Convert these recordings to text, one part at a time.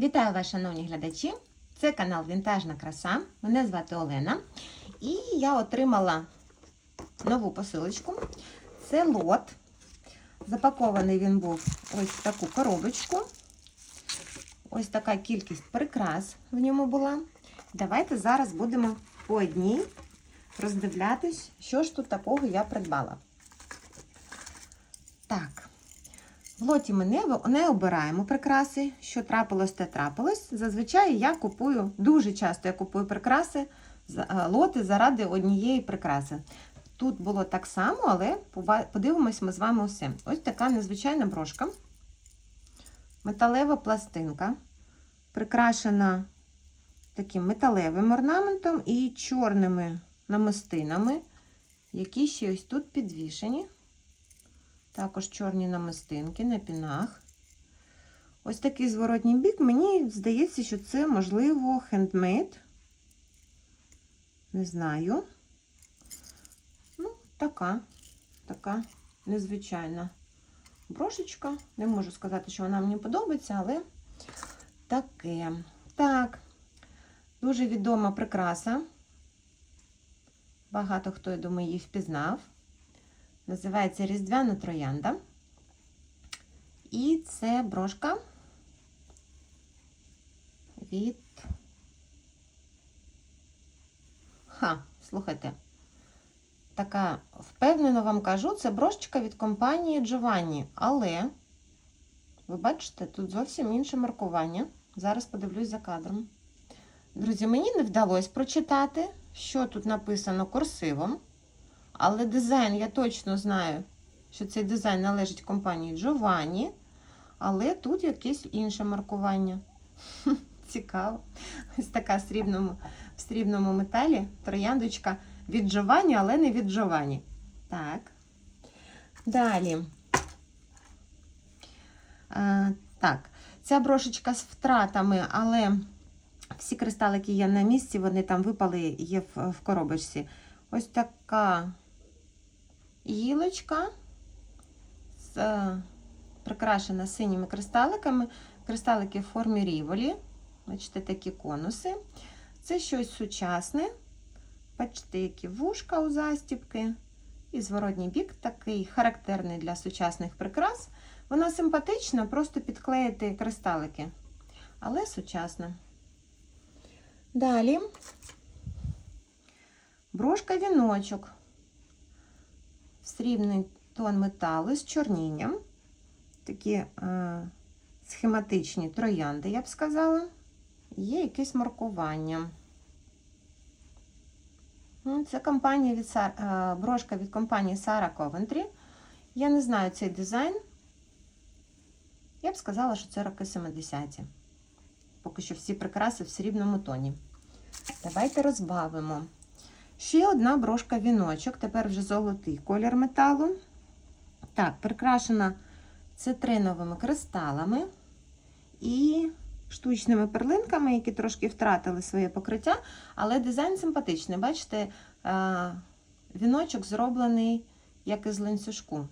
Вітаю вас, шановні глядачі! Це канал Вінтажна краса. Мене звати Олена. І я отримала нову посилочку. Це лот. Запакований він був ось в таку коробочку. Ось така кількість прикрас в ньому була. Давайте зараз будемо по одній роздивлятись, що ж тут такого я придбала. Так. В лоті ми не, обираємо прикраси, що трапилось, те трапилось. Зазвичай я купую, дуже часто я купую прикраси, лоти заради однієї прикраси. Тут було так само, але подивимось ми з вами усе. Ось така незвичайна брошка, металева пластинка, прикрашена таким металевим орнаментом і чорними намистинами, які ще ось тут підвішені. Також чорні намистинки на пінах. Ось такий зворотній бік. Мені здається, що це, можливо, хендмейд. Не знаю. Ну, така, така незвичайна брошечка. Не можу сказати, що вона мені подобається, але таке. Так, дуже відома прикраса. Багато хто, я думаю, її впізнав. Називається Різдвяна троянда. І це брошка від. Ха, слухайте. Така, впевнено вам кажу, це брошечка від компанії Giovanni. Але, ви бачите, тут зовсім інше маркування. Зараз подивлюсь за кадром. Друзі, мені не вдалося прочитати, що тут написано курсивом. Але дизайн, я точно знаю, що цей дизайн належить компанії Giovanni, але тут якесь інше маркування. Цікаво. Ось така в срібному, в срібному металі трояндочка від Giovanni, але не від Giovanni. Так. Далі. А, Так, ця брошечка з втратами, але всі кристалики є на місці, вони там випали, є в, в коробочці. Ось така гілочка з, прикрашена синіми кристаликами. Кристалики в формі ріволі. Бачите, такі конуси. Це щось сучасне. Бачите, які вушка у застібки. І зворотній бік такий характерний для сучасних прикрас. Вона симпатична, просто підклеїти кристалики, але сучасна. Далі брошка віночок, срібний тон металу з чорнінням. Такі е, схематичні троянди, я б сказала. Є якесь маркування. Це компанія від, е, брошка від компанії Sara Coventry. Я не знаю цей дизайн. Я б сказала, що це роки 70-ті. Поки що всі прикраси в срібному тоні. Давайте розбавимо. Ще одна брошка віночок, тепер вже золотий колір металу. Так, прикрашена цитриновими кристалами і штучними перлинками, які трошки втратили своє покриття, але дизайн симпатичний. Бачите, віночок зроблений, як із ланцюжку.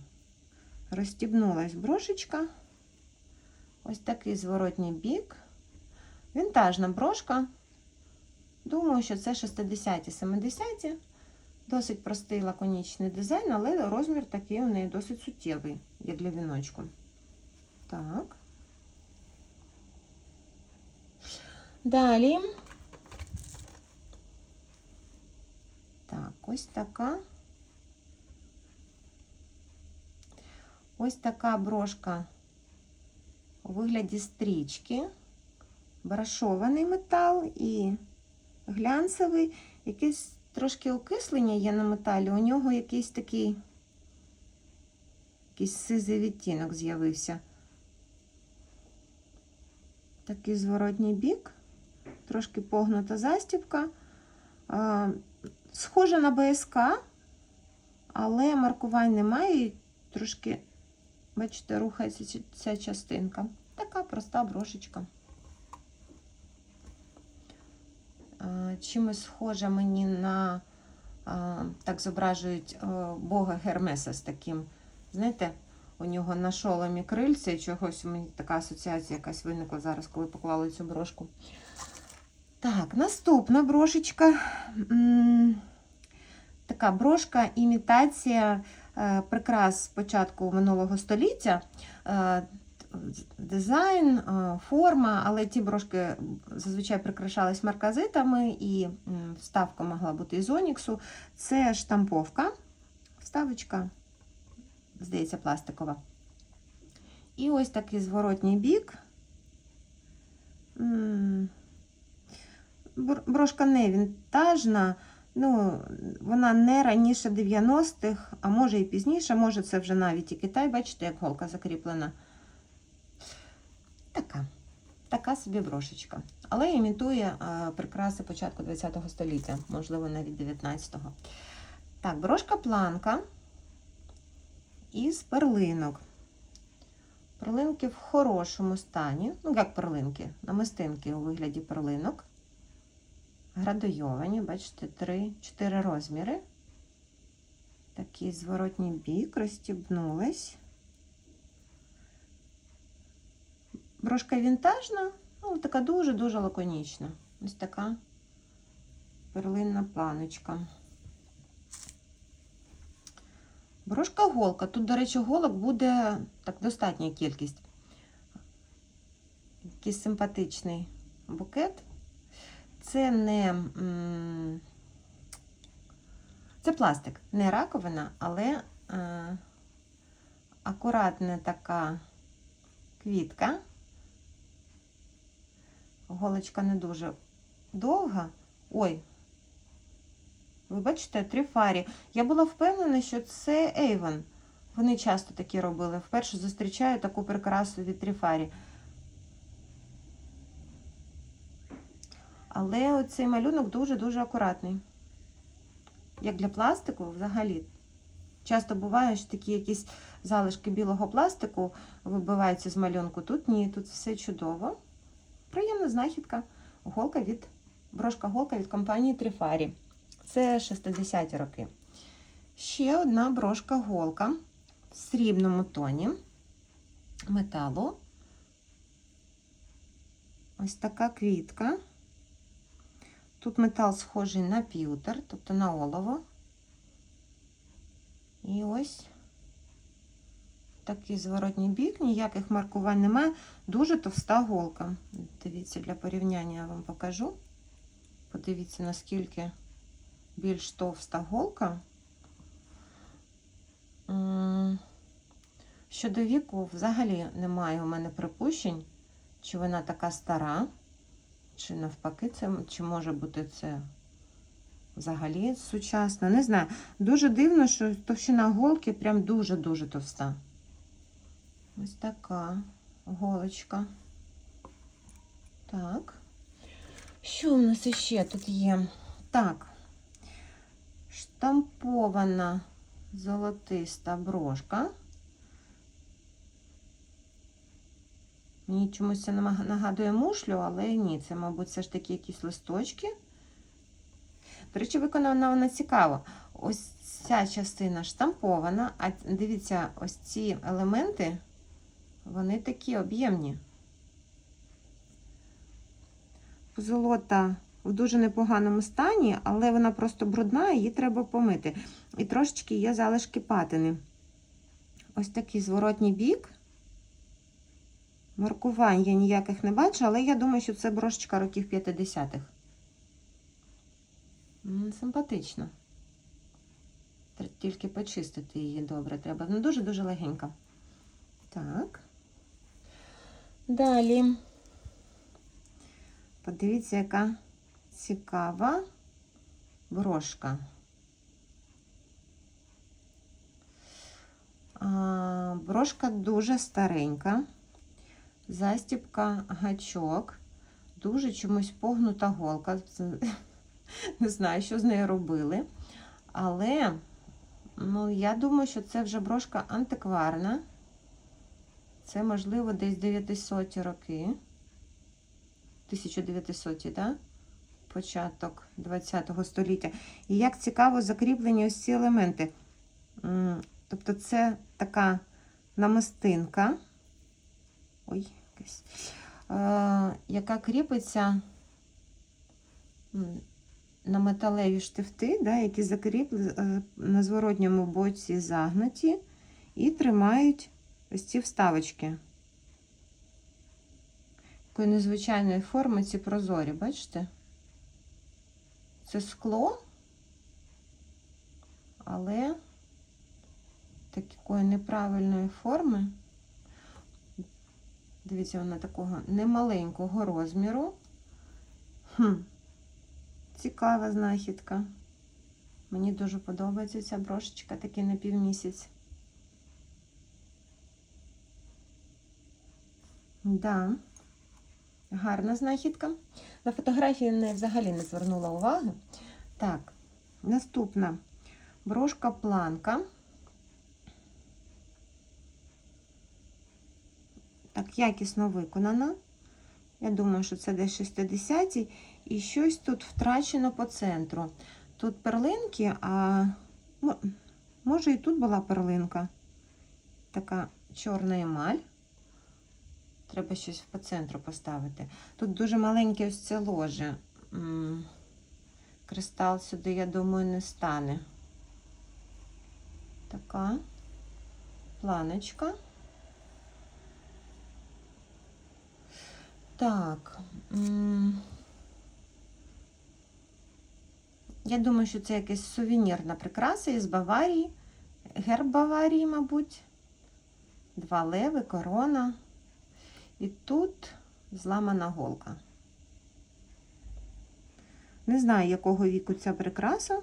Розстібнулась брошечка. Ось такий зворотній бік. Вінтажна брошка. Думаю, що це 60-70-ті. Досить простий лаконічний дизайн, але розмір такий у неї досить суттєвий, як для віночку. Так. Далі. Так, ось така. Ось така брошка у вигляді стрічки, брашований метал і глянцевий, якесь трошки окислення є на металі, у нього якийсь такий якийсь сизий відтінок з'явився. Такий зворотній бік, трошки погнута застібка. Схожа на БСК, але маркувань немає, трошки, бачите, рухається ця частинка. Така проста брошечка. Чимось схожа мені на, так зображують Бога Гермеса з таким, знаєте, у нього на шоломі крильця, чогось у мені така асоціація якась виникла зараз, коли поклали цю брошку. Так, наступна брошечка. Така брошка імітація е, прикрас початку минулого століття. Дизайн, е, форма, але ті брошки зазвичай прикрашались марказитами, і вставка могла бути із оніксу. Це штамповка, вставочка, здається, пластикова. І ось такий зворотній бік. Брошка не вінтажна, ну, вона не раніше 90-х, а може і пізніше, може це вже навіть і Китай, бачите, як голка закріплена. Така. Собі брошечка. Але імітує е, прикраси початку ХХ століття, можливо, навіть 19-го. Так, брошка планка із перлинок. Перлинки в хорошому стані. Ну, як перлинки, намистинки у вигляді перлинок. Градуйовані, бачите, 3-4 розміри. Такий зворотній бік, розстібнулись. Брошка вінтажна, але така дуже-дуже лаконічна. Ось така перлинна планочка. Брошка голка. Тут, до речі, голок буде так достатня кількість. Якийсь симпатичний букет. Це не це пластик, не раковина, але е, акуратна така квітка. Голочка не дуже довга. Ой, ви бачите, трифарі. Я була впевнена, що це Avon. Вони часто такі робили. Вперше зустрічаю таку прикрасу від трифарі. Але оцей малюнок дуже-дуже акуратний. Як для пластику, взагалі. Часто буває, що такі якісь залишки білого пластику вибиваються з малюнку. Тут ні, тут все чудово. Приємна знахідка. Голка від брошка-голка від компанії Трифарі. Це 60-ті роки. Ще одна брошка-голка в срібному тоні металу. Ось така квітка. Тут метал схожий на п'ютер, тобто на олово. І ось такий зворотній бік, ніяких маркувань немає. Дуже товста голка. Дивіться, для порівняння я вам покажу. Подивіться, наскільки більш товста голка. Щодо віку, взагалі немає у мене припущень, чи вона така стара, чи навпаки, це, чи може бути це взагалі сучасно. Не знаю. Дуже дивно, що товщина голки прям дуже-дуже товста. Ось така голочка. Так. Що у нас іще тут є? Так. Штампована золотиста брошка. Мені чомусь це нагадує мушлю, але ні, це, мабуть, все ж таки якісь листочки. До речі, виконана вона цікаво. Ось ця частина штампована, а дивіться, ось ці елементи, вони такі об'ємні. Позолота в дуже непоганому стані, але вона просто брудна, її треба помити. І трошечки є залишки патини. Ось такий зворотній бік. Маркувань я ніяких не бачу, але я думаю, що це брошечка років 50-х. Симпатично. Тільки почистити її добре треба. Ну, дуже-дуже легенька. Так. Далі. Подивіться, яка цікава брошка. Брошка дуже старенька. Застібка гачок. Дуже чомусь погнута голка. Не знаю, що з нею робили. Але ну, я думаю, що це вже брошка антикварна. Це, можливо, десь 900 роки. 1900, так? Да? Початок 20 століття. І як цікаво закріплені ось ці елементи. Тобто це така намистинка. Ой, якась. Е, яка кріпиться на металеві штифти, да, які закріпли е, на зворотньому боці загнуті і тримають ось ці вставочки. Такої незвичайної форми ці прозорі, бачите? Це скло, але такої неправильної форми. Дивіться, вона такого немаленького розміру. Хм. Цікава знахідка. Мені дуже подобається ця брошечка, такий на півмісяць. Да. Гарна знахідка. На фотографії не взагалі не звернула уваги. Так, наступна брошка планка. Так, якісно виконана. Я думаю, що це десь 60 і щось тут втрачено по центру. Тут перлинки, а може і тут була перлинка. Така чорна емаль. Треба щось по центру поставити. Тут дуже маленьке ось це ложе. Кристал сюди, я думаю, не стане. Така планочка. Так. Я думаю, що це якась сувенірна прикраса із Баварії. Герб Баварії, мабуть. Два леви, корона. І тут зламана голка. Не знаю, якого віку ця прикраса.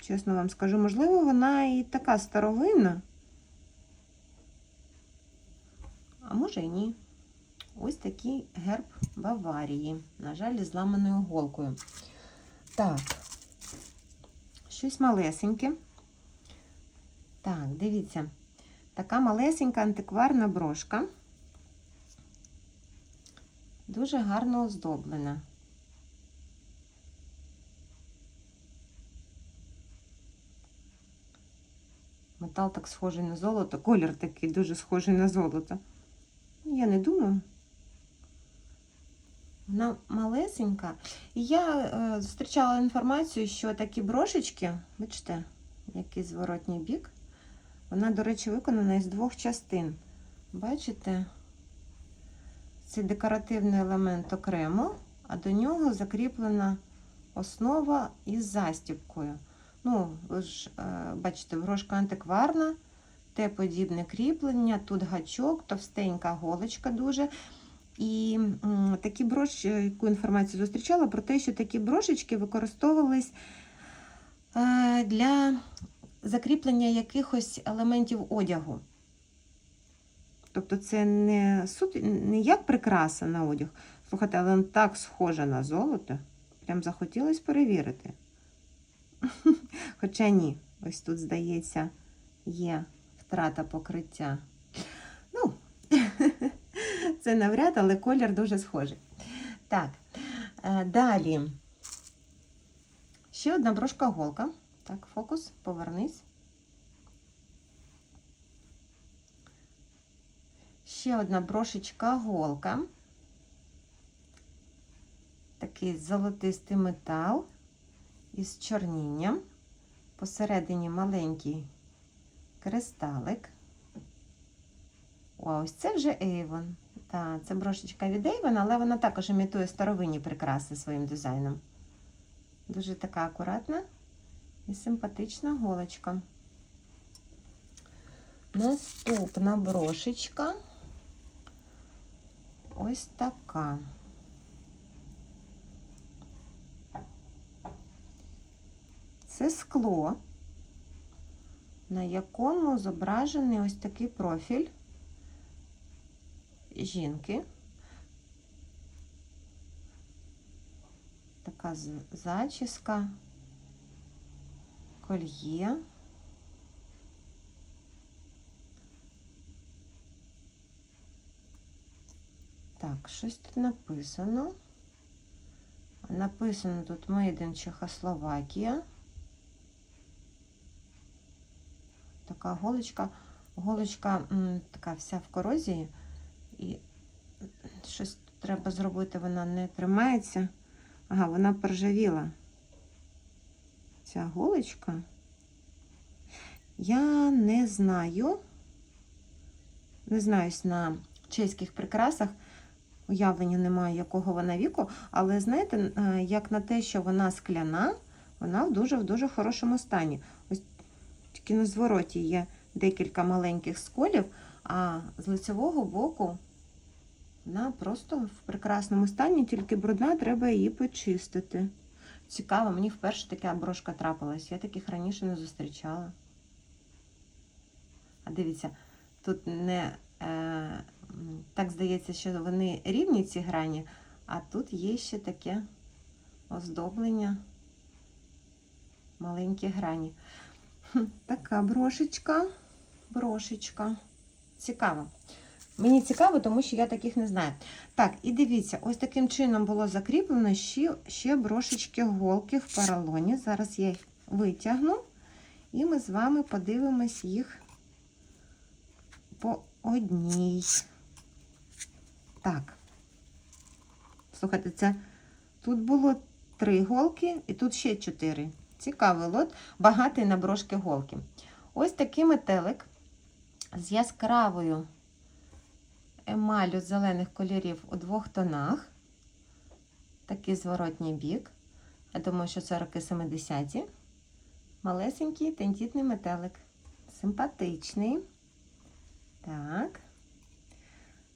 Чесно вам скажу, можливо, вона і така старовинна. А може і ні. Ось такий герб Баварії. На жаль, зламаною голкою. Так, щось малесеньке. Так, дивіться. Така малесенька антикварна брошка. Дуже гарно оздоблена. Метал так схожий на золото, колір такий дуже схожий на золото. Я не думаю. Вона малесенька. І я е, зустрічала інформацію, що такі брошечки, бачите, який зворотній бік, вона, до речі, виконана із двох частин. Бачите? Це декоративний елемент окремо, а до нього закріплена основа із застібкою. Ну, ви ж е, бачите, брошка антикварна, те подібне кріплення, тут гачок, товстенька голочка дуже. І такі броші, яку інформацію зустрічала, про те, що такі брошечки використовувались е, для закріплення якихось елементів одягу. Тобто це не сут, не як прикраса на одяг. Слухайте, але він так схоже на золото. Прям захотілося перевірити. Хоча ні, ось тут, здається, є втрата покриття. Ну, це навряд, але колір дуже схожий. Так, е, далі. Ще одна брошка голка. Так, фокус, повернись. Ще одна брошечка голка. Такий золотистий метал із чорнінням. Посередині маленький кристалик. О, ось це вже Avon. Так, це брошечка від Avon, але вона також імітує старовинні прикраси своїм дизайном. Дуже така акуратна і симпатична голочка. Наступна брошечка. Ось така. Це скло, на якому зображений ось такий профіль жінки. Така зачіска, кольє. Так, щось тут написано. Написано тут Made in Чехословакія. Така голочка. голочка м, така вся в корозії, і щось треба зробити, вона не тримається. Ага, вона поржавіла. Ця голочка. Я не знаю, не знаюсь на чеських прикрасах, уявлення немає, якого вона віку, але знаєте, е, як на те, що вона скляна, вона в дуже в дуже хорошому стані. Ось тільки на звороті є декілька маленьких сколів, а з лицевого боку вона просто в прекрасному стані, тільки брудна, треба її почистити. Цікаво, мені вперше така брошка трапилась. Я таких раніше не зустрічала. А дивіться, тут не е, так здається, що вони рівні ці грані, а тут є ще таке оздоблення, маленькі грані. Така брошечка, брошечка. Цікаво. Мені цікаво, тому що я таких не знаю. Так, і дивіться, ось таким чином було закріплено ще, ще брошечки голки в поролоні. Зараз я їх витягну, і ми з вами подивимось їх по одній. Так. Слухайте, це тут було три голки, і тут ще чотири. Цікавий лот, багатий на брошки голки. Ось такий метелик з яскравою емалю зелених кольорів у двох тонах. Такий зворотній бік. Я думаю, що це роки 70-ті. Малесенький тендітний метелик. Симпатичний. Так.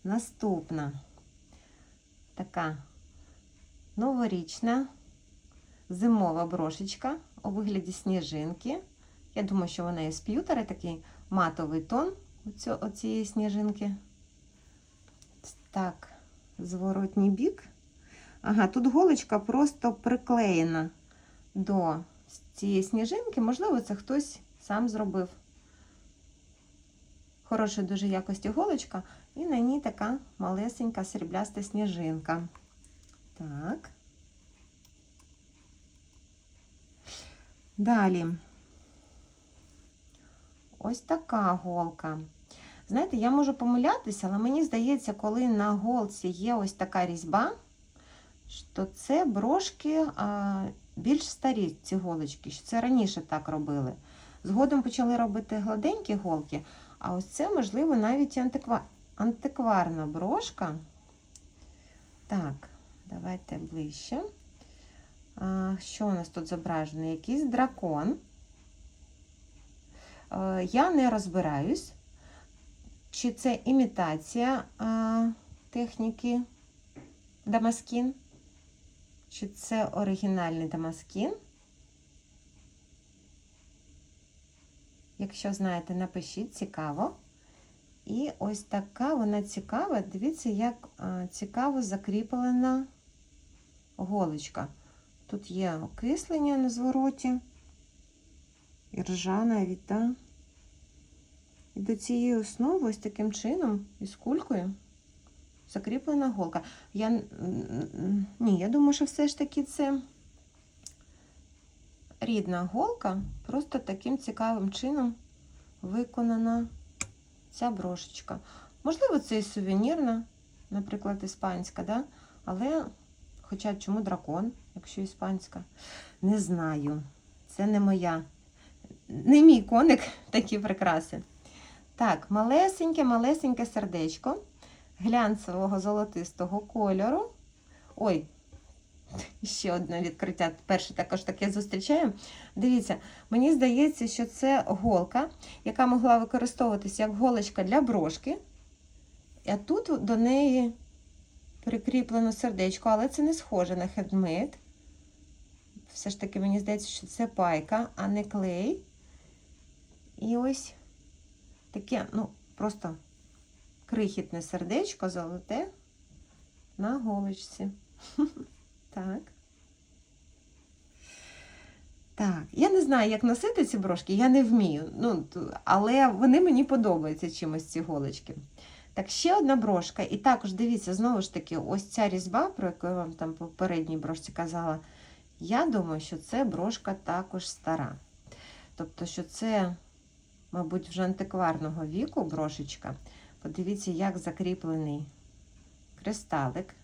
Наступна така новорічна зимова брошечка у вигляді сніжинки. Я думаю, що вона із п'ютера, такий матовий тон у цієї сніжинки. Так, зворотній бік. Ага, тут голочка просто приклеєна до цієї сніжинки. Можливо, це хтось сам зробив. Хорошої дуже якості голочка, і на ній така малесенька срібляста сніжинка. Так. Далі. Ось така голка. Знаєте, я можу помилятися, але мені здається, коли на голці є ось така різьба, що це брошки а, більш старі ці голочки, що це раніше так робили. Згодом почали робити гладенькі голки, а ось це, можливо, навіть і антиква... антикварна брошка. Так, давайте ближче. Що у нас тут зображено? Якийсь дракон. Е, Я не розбираюсь, чи це імітація а, техніки Дамаскін, чи це оригінальний Дамаскін. Якщо знаєте, напишіть, цікаво. І ось така вона цікава. Дивіться, як цікаво закріплена голочка. Тут є окислення на звороті, і ржа навіть, так? І до цієї основи ось таким чином, із кулькою, закріплена голка. Я, ні, я думаю, що все ж таки це рідна голка, просто таким цікавим чином виконана ця брошечка. Можливо, це і сувенірна, наприклад, іспанська, да? але хоча чому дракон, якщо іспанська? Не знаю. Це не моя, не мій коник такі прикраси. Так, малесеньке, малесеньке сердечко глянцевого золотистого кольору. Ой, ще одне відкриття. Перше також таке зустрічаю. Дивіться, мені здається, що це голка, яка могла використовуватися як голочка для брошки. А тут до неї прикріплено сердечко, але це не схоже на хендмейд. Все ж таки, мені здається, що це пайка, а не клей. І ось таке, ну, просто крихітне сердечко золоте на голочці. Так. Так, я не знаю, як носити ці брошки, я не вмію. Ну, але вони мені подобаються чимось ці голочки. Так, ще одна брошка. І також дивіться, знову ж таки, ось ця різьба, про яку я вам там попередній брошці казала. Я думаю, що це брошка також стара. Тобто, що це мабуть, вже антикварного віку брошечка. Подивіться, як закріплений кристалик.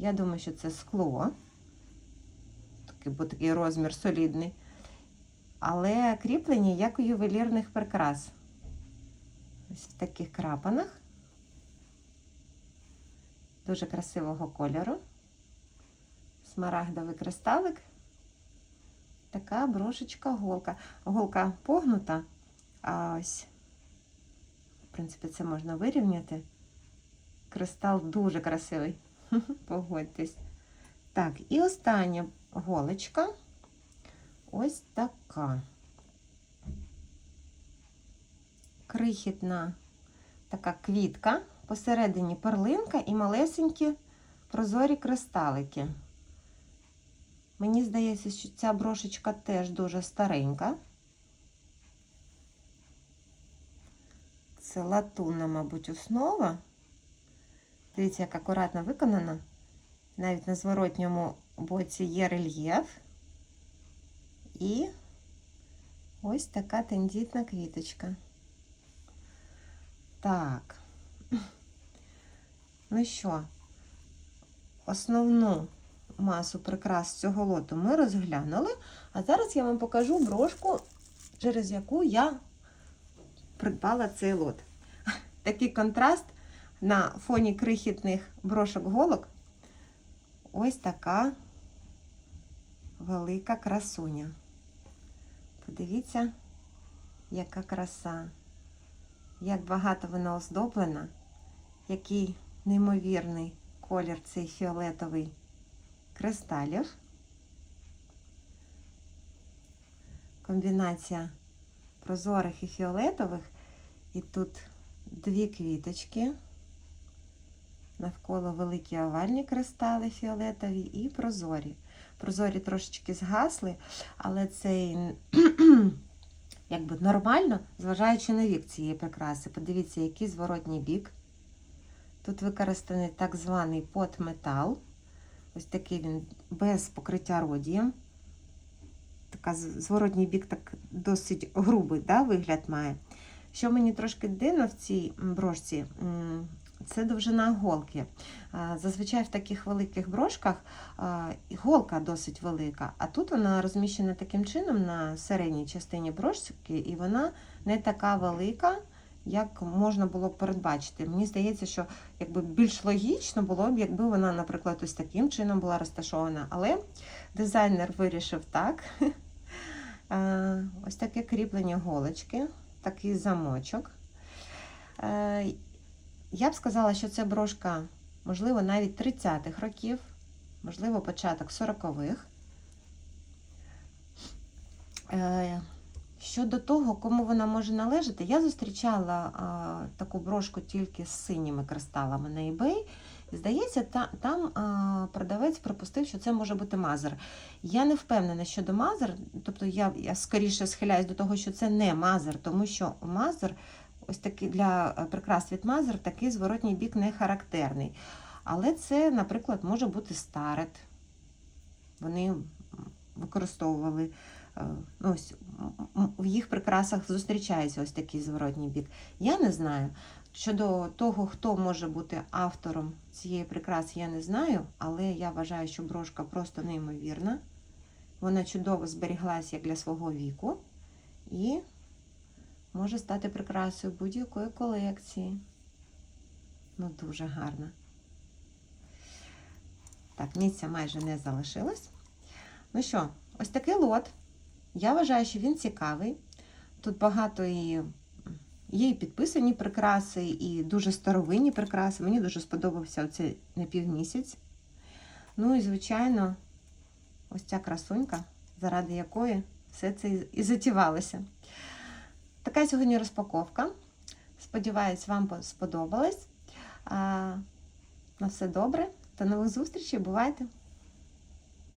Я думаю, що це скло. Бо такий розмір солідний. Але кріплення як у ювелірних прикрас. Ось в таких крапанах. Дуже красивого кольору. Смарагдовий кристалик. Така брошечка голка. Голка погнута, а ось, в принципі, це можна вирівняти. Кристал дуже красивий. Погодьтесь. Так, і остання голочка. Ось така. Крихітна така квітка, посередині перлинка і малесенькі прозорі кристалики. Мені здається, що ця брошечка теж дуже старенька. Це латунна, мабуть, основа. Дивіться, як акуратно виконана. Навіть на зворотньому боці є рельєф. І ось така тендітна квіточка. Так. Ну що, основну масу прикрас цього лоту ми розглянули, а зараз я вам покажу брошку, через яку я придбала цей лот. Такий контраст на фоні крихітних брошок голок. Ось така велика красуня. Подивіться, яка краса, як багато вона оздоблена, який неймовірний колір цей фіолетовий кристалів. Комбінація прозорих і фіолетових. І тут дві квіточки. Навколо великі овальні кристали фіолетові і прозорі. Прозорі трошечки згасли, але це якби нормально, зважаючи на вік цієї прикраси. Подивіться, який зворотній бік. Тут використаний так званий потметал. Ось такий він без покриття родієм. Така зворотній бік так досить грубий да, вигляд має. Що мені трошки дивно в цій брошці, це довжина голки. Зазвичай в таких великих брошках голка досить велика, а тут вона розміщена таким чином на середній частині брошки, і вона не така велика, як можна було б передбачити. Мені здається, що якби більш логічно було б, якби вона, наприклад, ось таким чином була розташована. Але дизайнер вирішив так. Ось таке кріплення голочки, такий замочок. Я б сказала, що це брошка, можливо, навіть 30-х років, можливо, початок 40-х. Е, щодо того, кому вона може належати, я зустрічала а, таку брошку тільки з синіми кристалами на eBay. Здається, та, там а, продавець припустив, що це може бути мазер. Я не впевнена щодо мазер, тобто я я скоріше схиляюсь до того, що це не мазер, тому що мазер, ось такий для прикрас від мазер, такий зворотній бік не характерний. Але це, наприклад, може бути старет. Вони використовували. Ну, ось, В їх прикрасах зустрічається ось такий зворотній бік. Я не знаю. Щодо того, хто може бути автором цієї прикраси, я не знаю, але я вважаю, що брошка просто неймовірна. Вона чудово зберіглася як для свого віку і може стати прикрасою будь-якої колекції. Ну, дуже гарна. Так, місця майже не залишилось. Ну що, ось такий лот. Я вважаю, що він цікавий. Тут багато і є і підписані прикраси, і дуже старовинні прикраси. Мені дуже сподобався оцей напівмісяць. Ну і, звичайно, ось ця красунька, заради якої все це і затівалося. Така сьогодні розпаковка. Сподіваюсь, вам сподобалось. На все добре. До нових зустрічей. Бувайте!